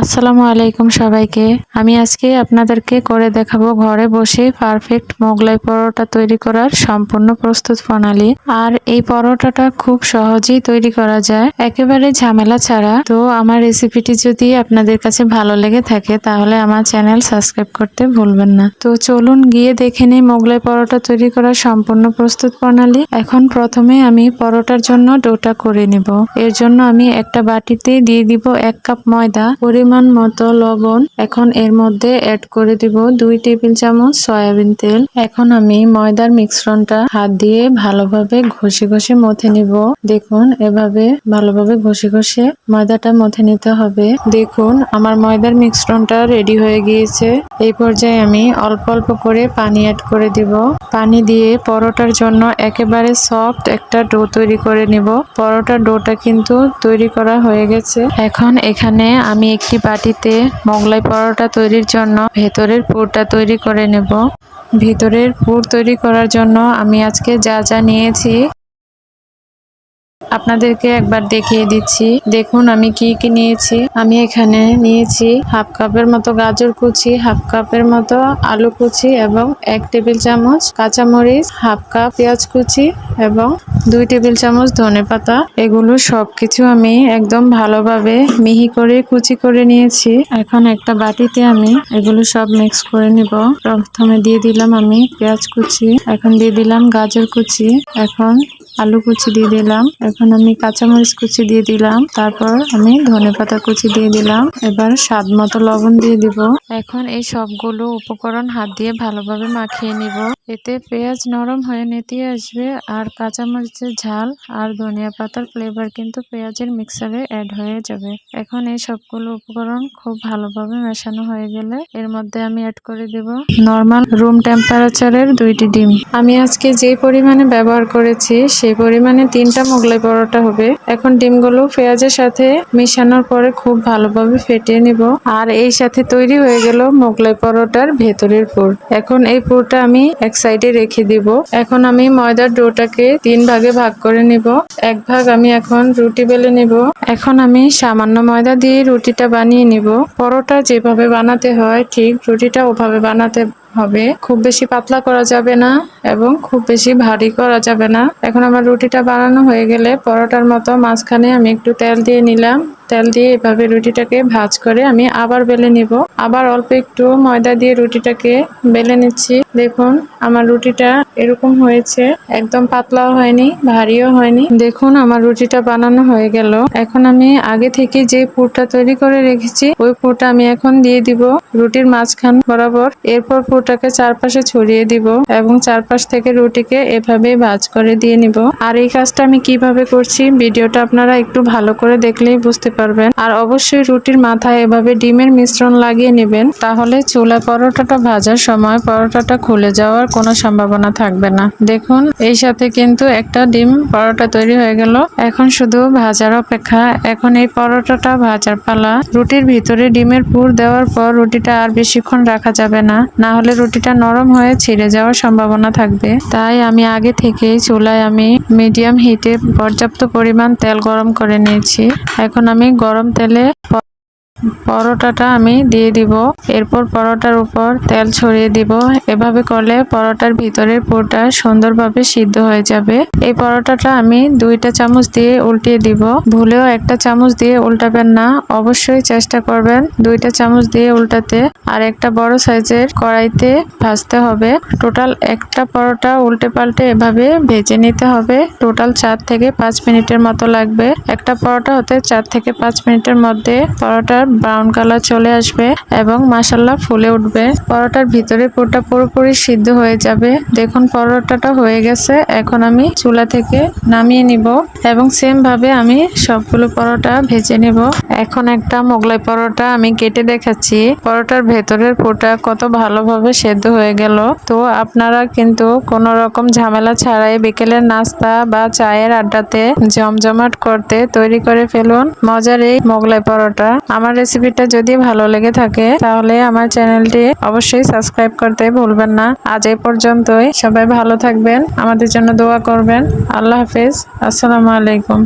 আসসালামু আলাইকুম সবাইকে। আমি আজকে আপনাদেরকে করে দেখাবো ঘরে বসে পারফেক্ট মোগলাই পরোটা তৈরি করার সম্পূর্ণ প্রস্তুত প্রণালী। আর এই পরোটাটা খুব সহজেই তৈরি করা যায়। একেবারে ঝামেলা ছাড়া। তো আমার রেসিপিটি যদি আপনাদের কাছে ভালো লেগে থাকে, তাহলে আমার চ্যানেল সাবস্ক্রাইব করতে ভুলবেন না। তো চলুন গিয়ে দেখে নিই মোগলাই পরোটা তৈরি করার সম্পূর্ণ প্রস্তুত প্রণালী। এখন প্রথমে আমি পরোটার জন্য ডোটা করে নিব। এর জন্য আমি একটা বাটিতে দিয়ে দিব এক কাপ ময়দা। পরিমাণ মতো লবণ এখন এর মধ্যে অ্যাড করে দিব দুই টেবিল চামচ সয়াবিন তেল। এখন আমি ময়দার মিশ্রণটা হাত দিয়ে ভালোভাবে ঘষে ঘষে মথে নিব। দেখুন, এভাবে ভালোভাবে ঘষে ঘষে ময়দাটা মথে নিতে হবে। দেখুন, আমার ময়দার মিশ্রণটা রেডি হয়ে গিয়েছে। এই পর্যায়ে আমি অল্প অল্প করে পানি অ্যাড করে দিব। পানি দিয়ে পরোটার জন্য একেবারে সফট একটা ডো তৈরি করে নিব। পরোটার ডোটা কিন্তু তৈরি করা হয়ে গেছে। এখন এখানে আমি একটি বাটিতে মোগলাই পরোটা তৈরির জন্য ভেতরের পুরটা তৈরি করে নেব। ভিতরের পুর তৈরি করার জন্য আমি আজকে যা যা নিয়েছি আপনাদেরকে একবার দেখিয়ে দিচ্ছি। দেখুন, আমি কি কি নিয়েছি? আমি এখানে নিয়েছি হাফ কাপের মতো গাজর কুচি, হাফ কাপের মতো আলু কুচি এবং এক টেবিল চামচ কাঁচামরিচ, হাফ কাপ পেঁয়াজ কুচি এবং দুই টেবিল চামচ ধনে পাতা। এগুলো সবকিছু আমি একদম ভালোভাবে মিহি করে কুচি করে নিয়েছি। এখন একটা বাটিতে আমি এগুলো সব মিক্স করে নিব। প্রথমে দিয়ে দিলাম আমি পেঁয়াজ কুচি, এখন দিয়ে দিলাম গাজর কুচি, এখন আলু কুচি দিয়ে দিলাম, এখন আমি কাঁচামরিচ কুচি দিয়ে দিলাম, তারপর আমি ধনে পাতা কুচি দিয়ে দিলাম, এবার স্বাদ মতো লবণ দিয়ে দিব। এখন এই সবগুলো উপকরণ হাত দিয়ে ভালোভাবে মাখিয়ে নিব। এতে পেঁয়াজ নরম হয়ে নেতিয়ে আসবে আর কাঁচামরিচের ঝাল আর ধনিয়া পাতার ফ্লেভার কিন্তু পেঁয়াজের মিক্সারে অ্যাড হয়ে যাবে। এখন এই সবগুলো উপকরণ খুব ভালোভাবে মেশানো হয়ে গেলে এর মধ্যে আমি অ্যাড করে দেব নর্মাল রুম টেম্পারেচারের দুইটি ডিম। আমি আজকে যে পরিমাণে ব্যবহার করেছি সেই পরিমাণে তিনটা মোগলাই পরোটা হবে। এখন ডিমগুলো পেঁয়াজের সাথে মিশানোর পরে খুব ভালোভাবে ফেটিয়ে নিব। আর এই সাথে তৈরি হয়ে গেল মোগলাই পরোটার ভেতরের পুর। এখন এই পুরটা আমি এক সাইডে রেখে দিব। এখন আমি ময়দার ডোটাকে তিন ভাগে ভাগ করে নিব। এক ভাগ আমি এখন রুটি বেলে নিব। এখন আমি সামান্য ময়দা দিয়ে রুটিটা বানিয়ে নিব। পরোটা যেভাবে বানাতে হয়, ঠিক রুটিটা ওভাবে বানাতে হবে। খুব বেশি পাতলা করা যাবে না এবং খুব বেশি ভারী করা যাবে না। এখন আমার রুটিটা বানানো হয়ে গেলে পরোটার মতো মাঝখানে আমি একটু তেল দিয়ে নিলাম। তেল দিয়ে এভাবে রুটিটাকে ভাজ করে আমি আবার বেলে নিব। আবার অল্প একটু ময়দা দিয়ে রুটিটাকে বেলে নিচ্ছি। দেখুন, আমার রুটিটা এরকম হয়েছে। একদম পাতলাও হয়নি, ভারীও হয়নি। দেখুন, আমার রুটিটা বানানো হয়ে গেল। এখন আমি আগে থেকে যে পুরটা তৈরি করে রেখেছি, ওই পুরটা আমি এখন দিয়ে দিব রুটির মাঝখান বরাবর। এরপর পুরটাকে চারপাশে ছড়িয়ে দিব এবং চারপাশ থেকে রুটিকে এভাবে ভাজ করে দিয়ে নিব। আর এই কাজটা আমি কীভাবে করছি, ভিডিওটা আপনারা একটু ভালো করে দেখলেই বুঝতে পারবেন। আর অবশ্যই রুটির মাথায় এভাবে ডিমের মিশ্রণ লাগিয়ে নেবেন, তাহলে চুলা পরোটাটা ভাজার সময় পরোটাটা খুলে যাওয়ার কোনো সম্ভাবনা থাকবে না। দেখুন, এই সাথে কিন্তু একটা ডিম পরোটা তৈরি হয়ে গেল। এখন শুধু ভাজার অপেক্ষা। এখন এই পরোটাটা ভাজার পালা। রুটির ভিতরে ডিমের পুর দেওয়ার পর রুটিটা আর বেশিক্ষণ রাখা যাবে না। না হলে রুটিটা নরম হয়ে ছিঁড়ে যাওয়ার সম্ভাবনা থাকবে। তাই আমি আগে থেকেই চুলায় আমি মিডিয়াম হিটে পর্যাপ্ত পরিমাণ তেল গরম করে নিয়েছি। এখন গরম তেলে পরোটাটা আমি দিয়ে দিব। এরপর পরোটার উপর তেল ছড়িয়ে দিব। এভাবে করলে পরোটার ভিতরের পুরটা সুন্দরভাবে সিদ্ধ হয়ে যাবে। এই পরোটাটা আমি দুইটা চামচ দিয়ে উল্টিয়ে দিব। ভুলেও একটা চামচ দিয়ে উল্টাবেন না। অবশ্যই চেষ্টা করবেন দুইটা চামচ দিয়ে উল্টাতে। আর একটা বড় সাইজের কড়াইতে ভাজতে হবে। টোটাল একটা পরোটা উল্টে পাল্টে এভাবে ভেজে নিতে হবে। টোটাল চার থেকে পাঁচ মিনিটের মতো লাগবে। একটা পরোটা হতে চার থেকে পাঁচ মিনিটের মধ্যে পরোটার ব্রাউন কালার চলে আসবে এবং মাসাল্লা ফুলে উঠবে। পরোটার ভিতরে পুরোটা পুরোপুরি সিদ্ধ হয়ে যাবে। দেখুন, পরোটাটা হয়ে গেছে। এখন আমি চুলা থেকে নামিয়ে নিব এবং সেম ভাবে আমি সবগুলো পরোটা ভেজে নিব। এখন একটা মোগলাই পরোটা আমি কেটে দেখাচ্ছি। পরোটার ভেতরের পুরোটা কত ভালোভাবে সেদ্ধ হয়ে গেল। তো আপনারা কিন্তু কোনো রকম ঝামেলা ছাড়াই বিকেলের নাস্তা বা চায়ের আড্ডাতে জমজমাট করতে তৈরি করে ফেলুন। মজার এই মোগলাই পরোটা। আমার রেসিপিটা যদি ভালো লেগে থাকে, তাহলে আমার চ্যানেলটি অবশ্যই সাবস্ক্রাইব করতে ভুলবেন না। আজ এই পর্যন্তই। সবাই ভালো থাকবেন, আমাদের জন্য দোয়া করবেন। আল্লাহ হাফিজ। আসসালামু আলাইকুম।